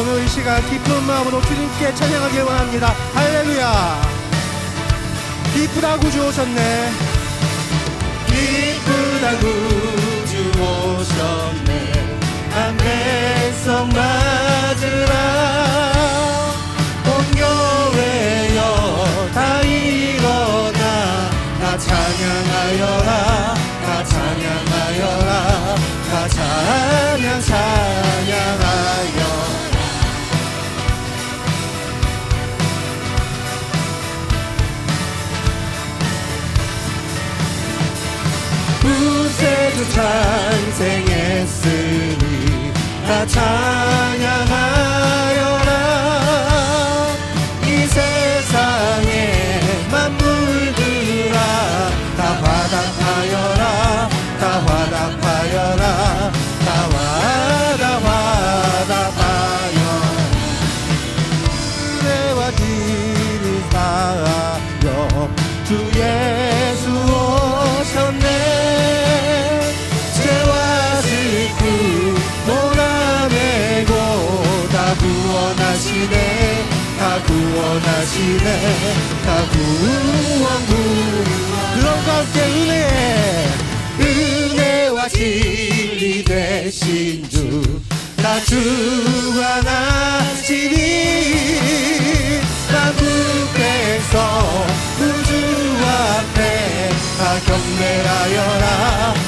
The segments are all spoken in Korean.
오늘 이 시간 기쁜 마음으로 주님께 찬양하길 원합니다. 할렐루야. 기쁘다고 주오셨네. 기쁘 찬생했으니 다 찬양 구원하시네. 다 구원 구원 그런과 함께 은혜 은혜와 진리 되신 주 다 주관하시니 나국에서 우주 그 앞에 다 경배하여라.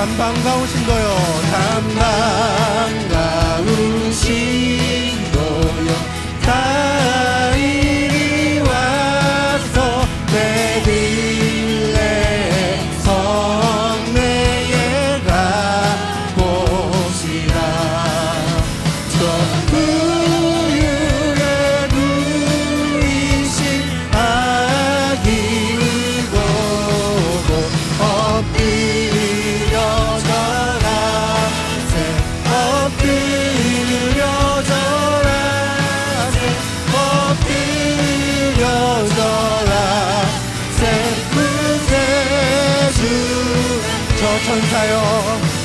참 반가우신 거요. 참 반가우신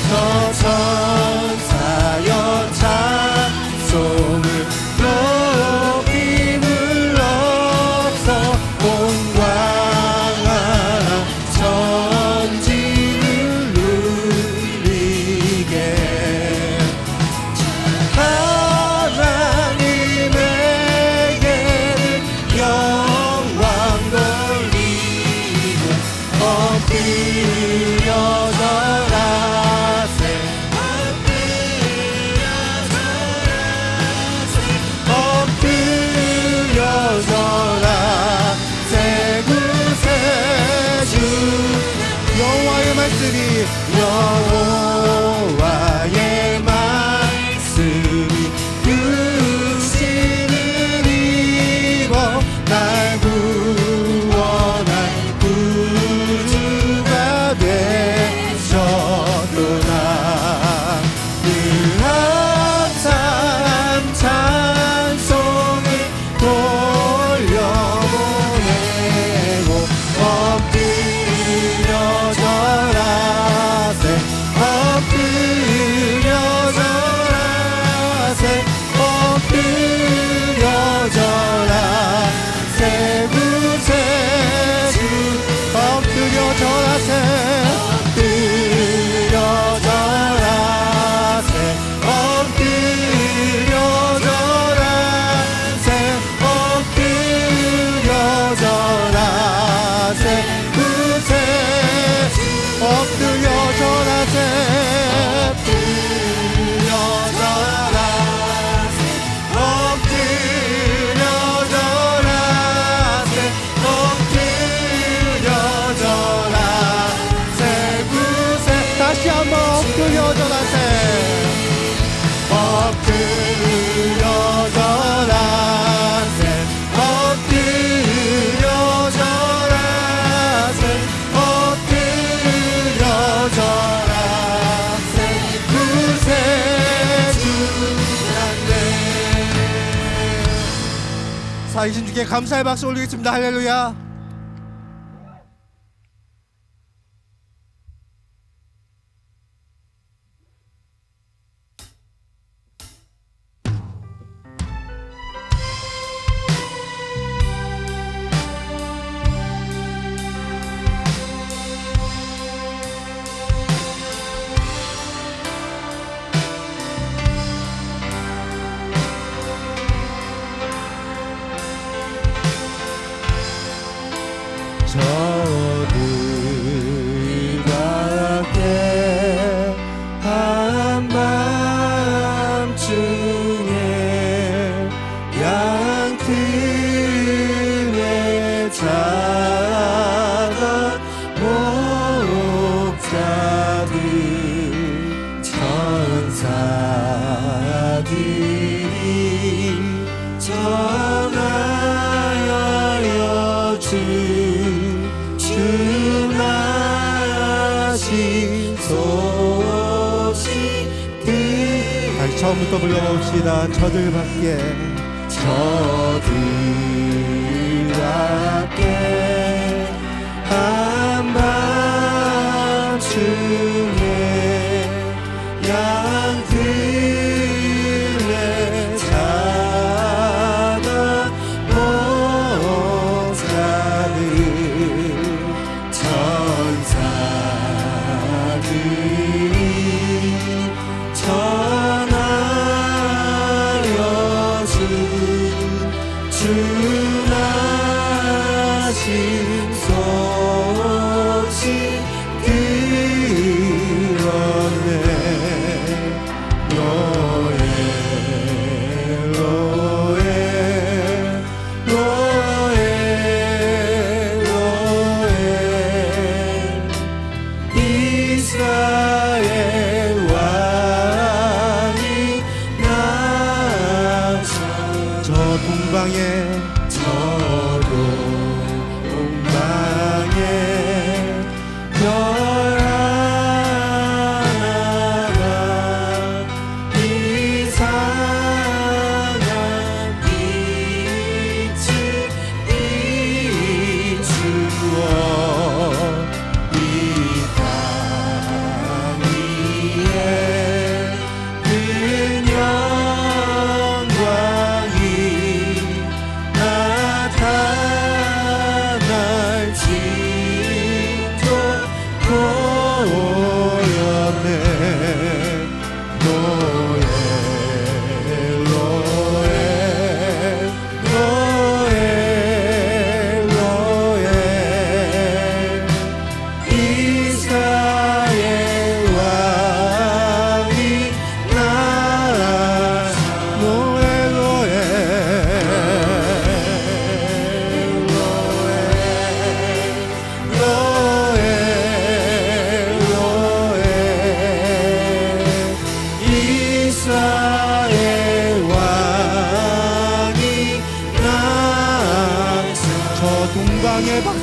Total. 그새 엎드려 이신주께 감사의 박수 올리겠습니다. 할렐루야. 또 불러봅시다. 저들 밖에 저들 밖에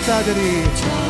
在这里